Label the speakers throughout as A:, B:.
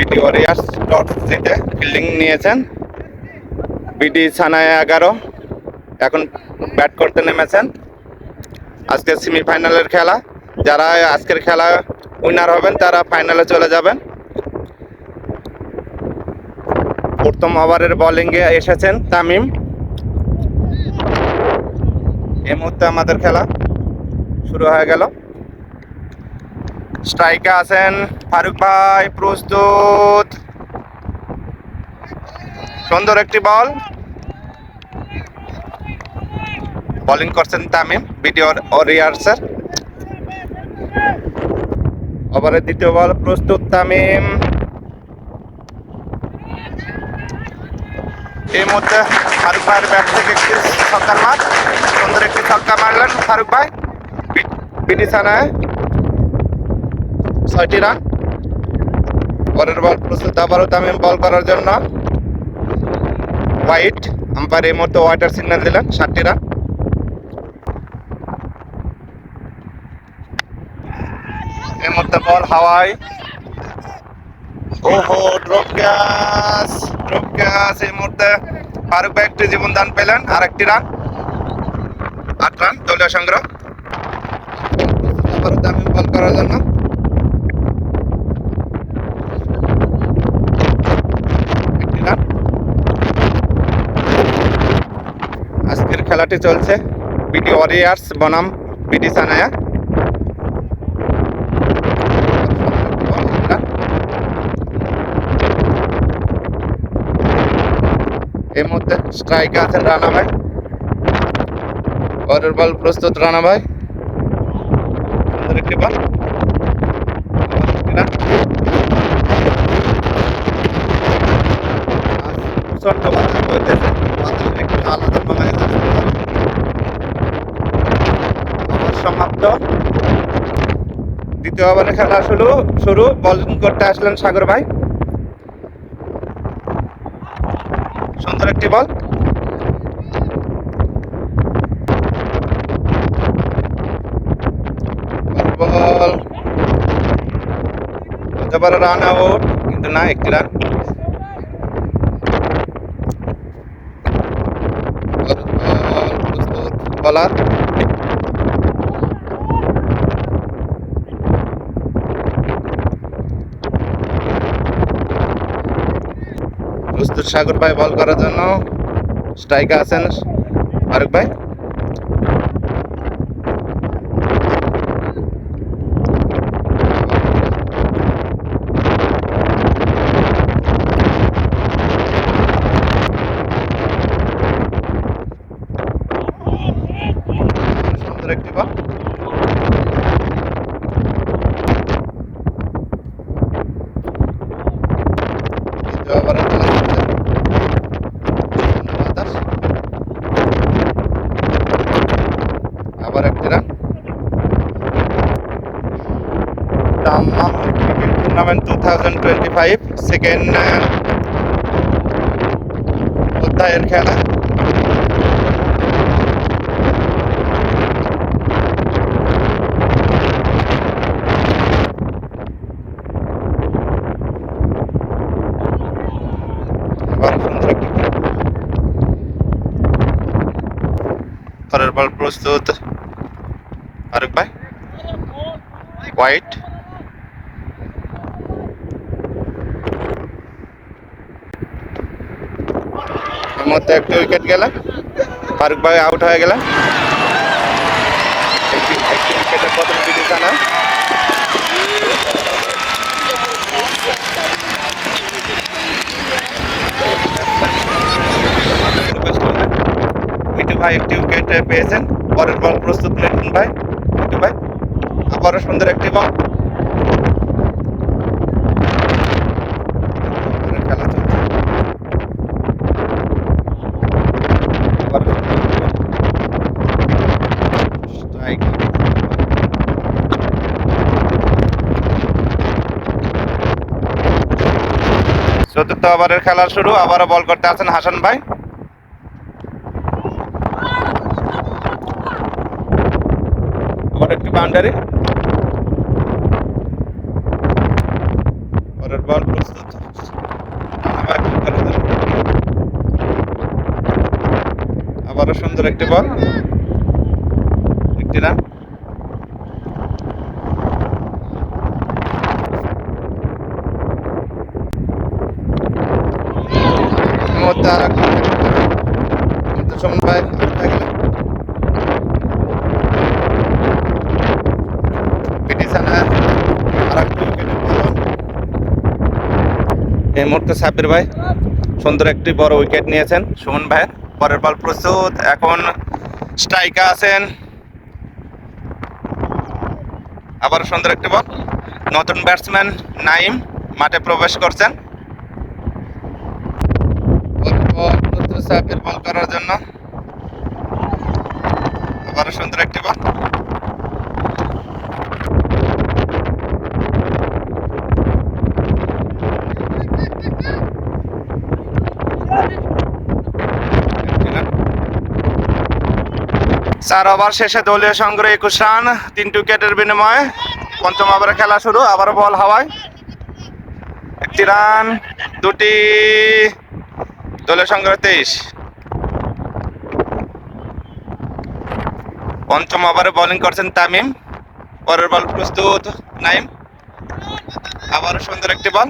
A: BD Warriors dot সিতে fielding নিয়েছেন। BD সানায় এগারো। এখন ব্যাট করতে নেমেছেন। আজকে সেমিফাইনালের খেলা। যারা আজকের খেলা উইনার হবেন, তারা ফাইনালে চলে যাবেন। প্রথম ওভারের বোলিংয়ে এসেছেন তামিম। এই মুহূর্তে আমাদের খেলা শুরু হয়ে গেল। স্ট্রাইকে আছেন ফারুক ভাই, প্রস্তুত। সুন্দর একটি বল। বোলিং করছেন তামিম বিডি ওরিয়ার্সের ওভারের দ্বিতীয় বল, প্রস্তুত তামিম। এই মুহূর্তে ফারুক ভাইয়ের ব্যাট থেকে একটি ছক্কার মার সুন্দর একটি ছক্কা মারলেন ফারুক ভাই। বিডি সানায় ছয়টি রান পরের বল প্রস্তুত আবারও তামিম বল করার জন্য। হোয়াইট আম্পায়ার এই মুহূর্তে হোয়াইটার সিগন্যাল দিলেন সাতটি রান এই মুহূর্তে বল হাওয়াই ওহো ড্রপ গ্যাস ড্রপ গ্যাস এই মুহূর্তে ফারুক ভাই একটি জীবন দান পেলেন আর একটি রান আট রান, দলীয় সংগ্রহ। তামিম বল করার জন্য একটি রান আজকের খেলাটি চলছে। বিডি ওয়ারিয়ার্স বনাম বিটি সানায়া। এই মুহূর্তে স্ট্রাইকে আছেন রানা ভাই পরের বল প্রস্তুত রানা ভাই সুন্দর একটি বল বাতাসের একটু আলাদা বাংলায় ওভার দ্বিতীয় ওভারে খেলা শুরু শুরু, বলিং করতে আসলেন সাগর ভাই। সুন্দর একটি বল। রান আউট, কিন্তু না, একটি রান। বলার। সাগর ভাই বল করার জন্য। স্ট্রাইকে আছেন ফারুক ভাই সুন্দর একটি বল দ্বিতীয় ওভারে খেলা চলছে। শূন্য বাতাস। আবার একটি run Dammam cricket tournament two thousand twenty five second অধ্যায়ের খেলা। প্রস্তুত ফারুক ভাই হোয়াইট মধ্যে একটি উইকেট গেল। ফারুক ভাই আউট হয়ে গেলেন একটি উইকেটের প্রথম বিবেচনা মিঠু ভাই একটি উইকেট পেয়েছেন। পরের বল প্রস্তুত লিটন ভাই। মিঠু ভাই, আবারও সুন্দর একটি বল খেলা চলছে আবারও সুন্দর একটি ball। Strike. চতুর্থ ওভারের খেলা শুরু, আবারও বল করতে আছেন হাসান ভাই। আবার একটি বাউন্ডারি। বল। আবারও সুন্দর একটি বল। একটি রান মধ্যে আর এক কিন্তু সুমন ভাই out হয়ে গেলেন। পিটিশনে আর একটি পতন। এই মুহূর্তে সাব্বির ভাই সুন্দর একটি বড় উইকেট নিয়েছেন। সুমন ভাইয়ের পরের বল প্রস্তুত। এখন স্ট্রাইকে আছেন। আবার সুন্দর একটি বল নতুন ব্যাটসম্যান নাইম মাঠে প্রবেশ করছেন পরের বল সাব্বির বল করার জন্য। আবার সুন্দর একটি বল। চার ওভার শেষে দলীয় সংগ্রহ একুশ রান তিনটি উইকেটের বিনিময়ে পঞ্চম ওভারে খেলা শুরু, আবারও বল হাওয়ায়। একটি রান, দুটি দলীয় সংগ্রহ তেইশ। পঞ্চম ওভারে বোলিং করছেন তামিম। পরের বল প্রস্তুত নাইম। আবারও সুন্দর একটি বল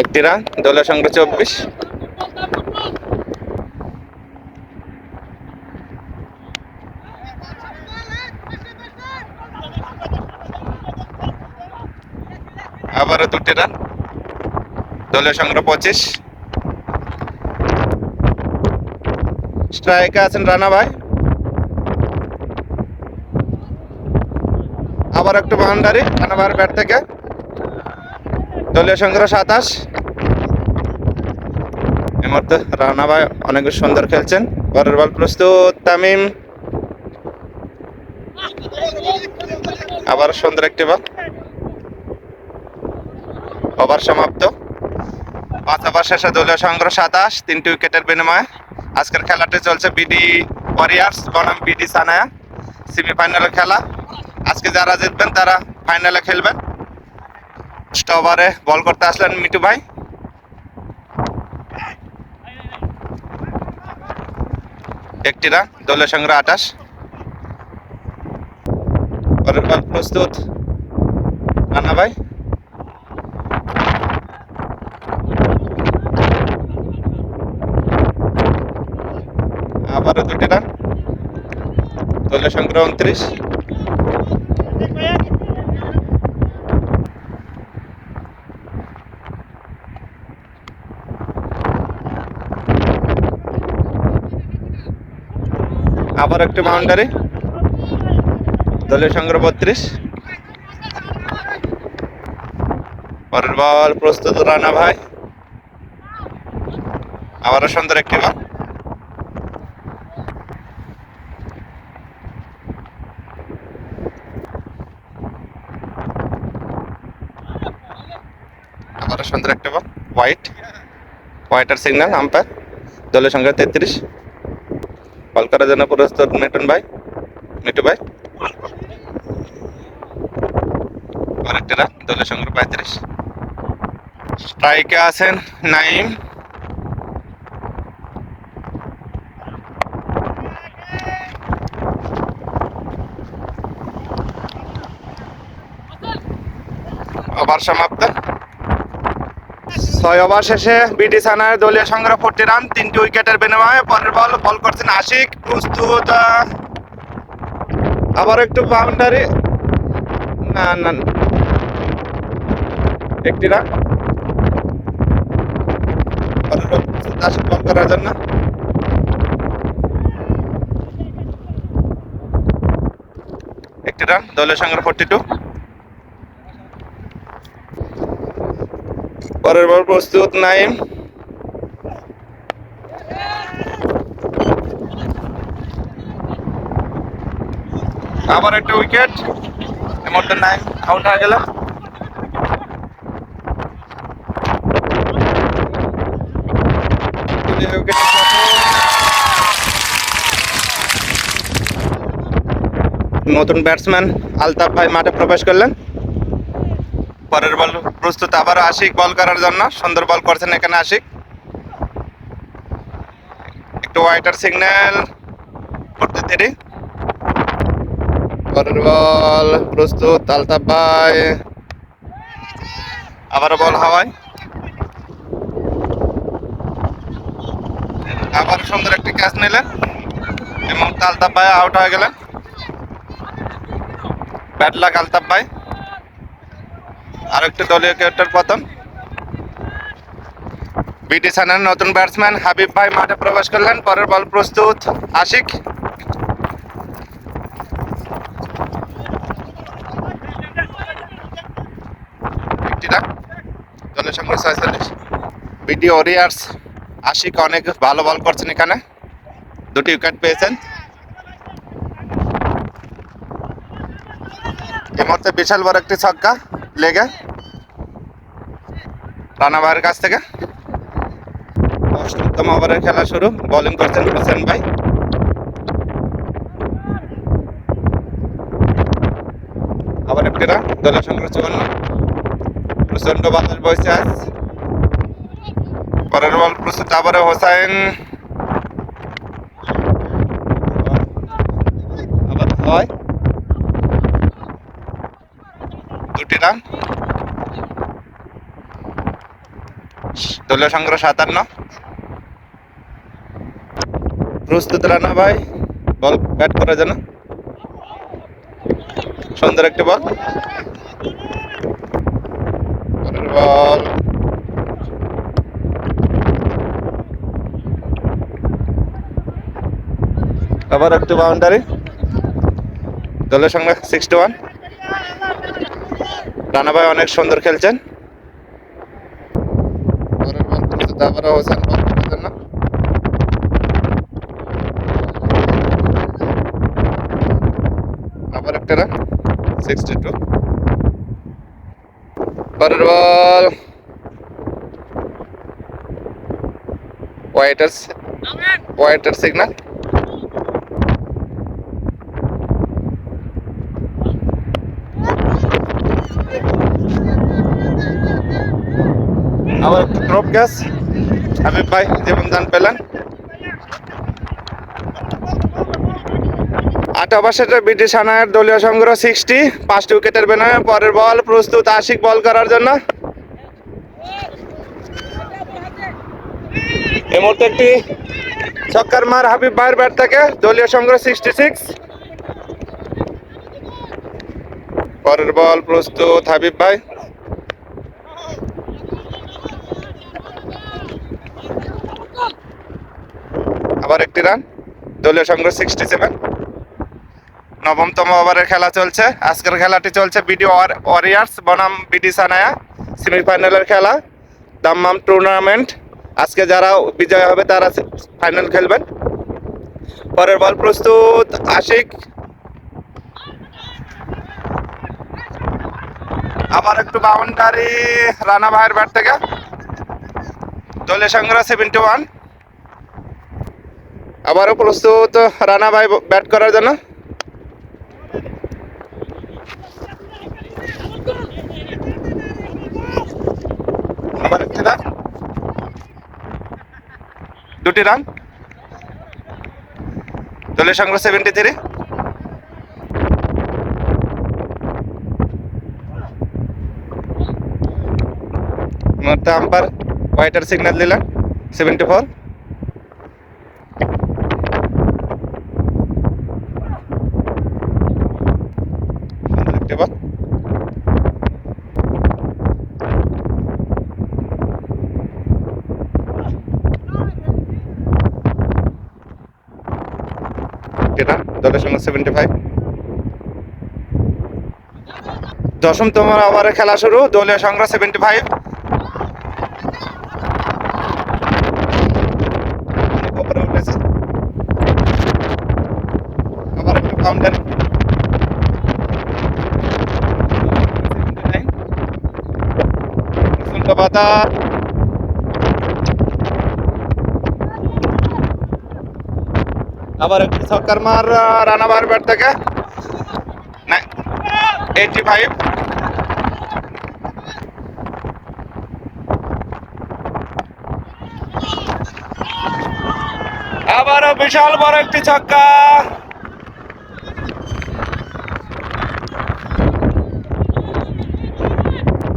A: একটি রান দলীয় সংগ্রহ চব্বিশ আবারও দুটি রান দলীয় সংগ্রহ পঁচিশ। স্ট্রাইকে আছেন রানা ভাই। আবার একটু বাউন্ডারি, রানা ভাইয়ের ব্যাট থেকে। দলীয় সংগ্রহ সাতাশ। মুহূর্তে রানা ভাই অনেক সুন্দর খেলছেন। পরের বল প্রস্তুত, তামিম। আবার সুন্দর একটি বল ওভার সমাপ্ত। ওভার শেষে দলীয় সংগ্রহ সাতাশ, তিনটি উইকেটের বিনিময়ে। আজকের খেলাটি চলছে বিডি ওয়ারিয়ার্স, বনাম বিডি সানায়া। সেমিফাইনালের খেলা। আজকে যারা জিতবেন, তারা ফাইনালে খেলবেন। ফার্স্ট ওভারে বল করতে আসলেন মিটু ভাই। একটি রান দলের সংগ্রহ আঠাশ। পরের বল প্রস্তুত। রানা ভাই। আবারও দুটি রান দলের সংগ্রহ উনত্রিশ। আবার একটি বাউন্ডারি। দলের সংগ্রহ বত্রিশ। পরের বল প্রস্তুত রানা ভাই। আবারও সুন্দর একটি বল আবারও সুন্দর একটা বল হোয়াইট হোয়াইটার সিগন্যাল আম্পায়ার দলের সংখ্যা তেত্রিশ। কল করার জন্য প্রস্তুত মিটন ভাই মিটু ভাই। আরেকটা রান, দলের সংখ্যা পঁয়ত্রিশ। স্ট্রাইকে আছেন নাইম। ওভার সমাপ্ত। ছয় ওভার শেষে বিটি সানার দলীয় সংগ্রহ ফোরটি রান তিনটি উইকেটের বিনিময়ে পরের বল বল করছেন আশিক। প্রস্তুত আবার একটু বাউন্ডারি না না। একটি রান। আশিক বল করার জন্য। একটি রান দলীয় সংগ্রহ ফোরটি টু। পরের বল প্রস্তুত, নাইম। আবার একটা উইকেট। এমন নাইম আউট হয়ে গেল। নতুন ব্যাটসম্যান আলতাফ ভাই মাঠে প্রবেশ করলেন। পরের বল প্রস্তুত। আবারও আশিক বল করার জন্য। সুন্দর বল করছেন এখানে আশিক। একটু ওয়াইটার সিগন্যাল করতে দেরি। পরের বল প্রস্তুত, আলতাফ ভাই। আবারও বল হাওয়ায়। আবার সুন্দর একটি ক্যাচ নিলেন। এবং আলতাফ ভাই আউট হয়ে গেলেন। ব্যাট লাগ ভাই। আর একটি দলীয় ক্রিকেটার পতন বিটি সানার নতুন ব্যাটসম্যান হাবিব ভাই মাঠে প্রবেশ করলেন। পরের বল প্রস্তুত আশিক। দলের সঙ্গে ছয়চল্লিশ। বিটি ওরিয়ার্স আশিক অনেক ভালো বল করছেন এখানে। দুটি উইকেট পেয়েছেন। এই মুহূর্তে বিশাল বড় একটি ছক্কা। লেগে? রানা ভাইয়ের কাছ থেকে? অষ্টমতম ওভারের খেলা শুরু। বোলিং করছেন হোসেন ভাই। আবার একটি রান দলের সংগ্রহ চুয়ান্ন। প্রচণ্ড বাতাস বইছে আজ। পরের বল প্রস্তুত আবারও হোসাইন। হয়। রান দলীয় সংগ্রহ সাতান্ন। প্রস্তুত রানা ভাই। বল ব্যাট করার জন্য সুন্দর একটি বল। বল। আবার একটু বাউন্ডারি দলের সঙ্গে সিক্সটি ওয়ান রানা ভাই অনেক সুন্দর খেলছেন। পরের বল প্রস্তুত আবারও হোসেন জন্য আবার একটা রান সিক্সটি টু পরের বল ওয়াইটার ওয়াইটার সিগন্যাল আবার একটু ড্রপ গ্যাস হাবিব ভাই জীবন দান পেলেন আট ওভার ব্রিটিশ আনায়ের দলীয় সংগ্রহ সিক্সটি পাঁচটি উইকেটের বিনিময়ে পরের বল প্রস্তুত আশিক বল করার জন্য। এই মুহূর্তে একটি ছক্কার মার হাবিব ভাইয়ের ব্যাট থেকে দলীয় সংগ্রহ সিক্সটি সিক্স পরের বল প্রস্তুত হাবিব ভাই। আবার একটি রান। দলীয় সংগ্রহ সিক্সটি সেভেন নবমতম ওভারের খেলা চলছে। আজকের খেলাটি চলছে বিডি ওয়ারিয়ার্স বনাম, বিডি সানায়া। সেমিফাইনালের খেলা। দাম্মাম টুর্নামেন্ট আজকে যারা বিজয় হবে তারা ফাইনাল খেলবেন। পরের বল প্রস্তুত আশিক। আবার একটু বাউন্ডারি রানা ভাইয়ের ব্যাট থেকে। দলীয় সংগ্রহ সেভেন্টি ওয়ান আবারও প্রস্তুত রানা ভাই ব্যাট করার জন্য। দুটি রান। দলের সংগ্রহ সেভেন্টি থ্রি আম্পার হোয়াইটার সিগন্যাল দিলেন সেভেন্টি ফোর একটি বল দলের সঙ্গে সেভেন্টি ফাইভ দশমতম ওভারে খেলা শুরু দলীয় সংগ্রহ সেভেন্টি ফাইভ উপরে আবার একটু কাউন্টার বাতা আবার একটি ছক্কার মার রানাবার ব্যাট থেকে। এইটি ফাইভ আবারও বিশাল বড় একটি ছক্কা।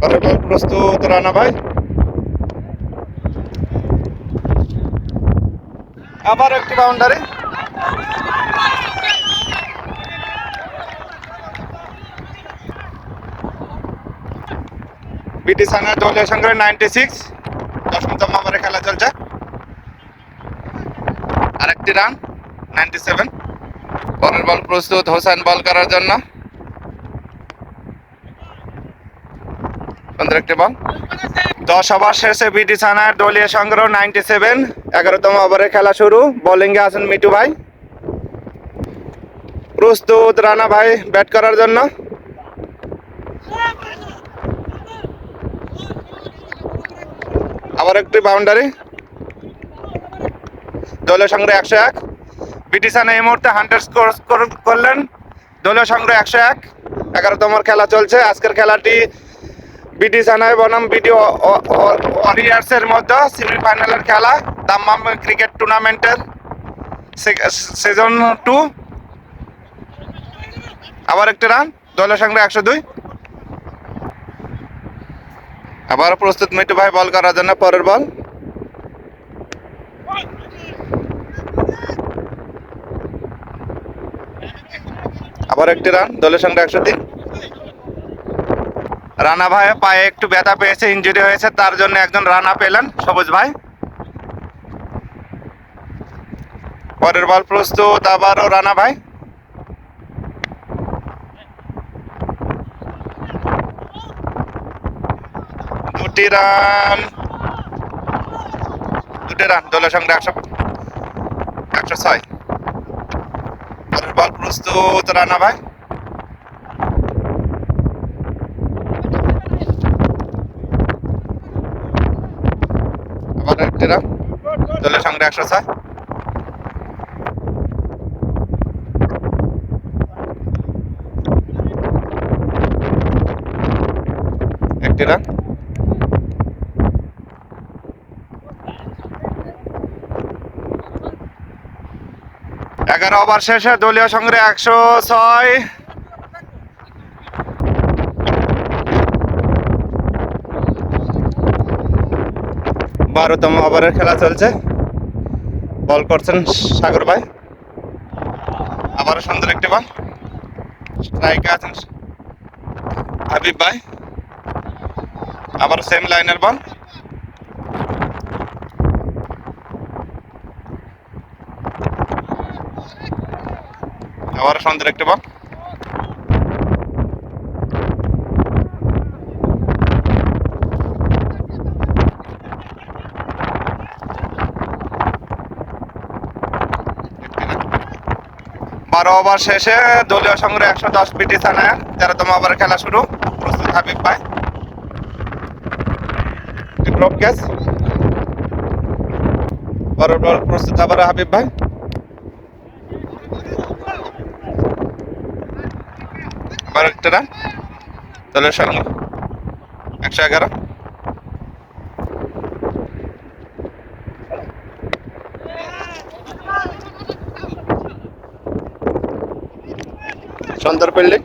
A: পরের বল, প্রস্তুত, রানা ভাই। আবার একটি বাউন্ডারি বিটি সানার দলীয় সংগ্রহ নাইনটি সিক্স দশমতম ওভারে খেলা চলছে। আরেকটি রান নাইনটি সেভেন পরের বল প্রস্তুত হোসেন বল করার জন্য। একটি বল দশ ওভার শেষে বিটি সানার দলীয় সংগ্রহ নাইনটি সেভেন এগারোতম ওভারে খেলা শুরু। বোলিংয়ে আছেন মিটু ভাই। প্রস্তুত রানা ভাই ব্যাট করার জন্য। আবার একটি বাউন্ডারি দলীয় সংগ্রহ একশো এক। বিটিসানে এই মুহূর্তে হান্ড্রেড স্কোর স্কোর করলেন। দলীয় সংগ্রহ একশো এক। এগারোতম খেলা চলছে। আজকের খেলাটি বিটি সানায় বনাম বিটি ওয়ারিয়ার্সের মধ্যে সেমিফাইনালের খেলা। দাম্মাম ক্রিকেট টুর্নামেন্টের সিজন টু আবার একটি রান দলীয় সংগ্রহ একশো দুই। আবার প্রস্তুত মিটু ভাই, বল করার জন্য পরের বল। আবার একটি রান, দলের সঙ্গে একশো তিন রানা ভাই পায়ে একটু ব্যথা পেয়েছে ইঞ্জুরি হয়েছে, তার জন্য একজন রানা পেলেন, সবুজ ভাই। পরের বল প্রস্তুত, আবারও রানা ভাই। দুটি রান দুটি রান দলের সঙ্গে একশো একশো ছয়। বল প্রস্তুত, রানা ভাই। আবার একটি রান দলের সঙ্গে একশো ছয়। একটি রান এগারো ওভার শেষে দলীয় সংগ্রহ একশো ছয়। বারোতম ওভারের খেলা চলছে। বল করছেন সাগর ভাই। আবারও সুন্দর একটি বল। স্ট্রাইকে আছেন হাবিব ভাই। আবার সেম লাইনের বল। আবার সুন্দর একটি বল বারো ওভার শেষে দলীয় সংগ্রহ একশো দশ পিটি থানায় তেরোতম ওভারে খেলা শুরু। প্রস্তুত হাবিব ভাই। ক্যাচ পরের প্রস্তুত আবার হাবিব ভাই। দলের সঙ্গে একশো এগারো। সুন্দর ফিল্ডিং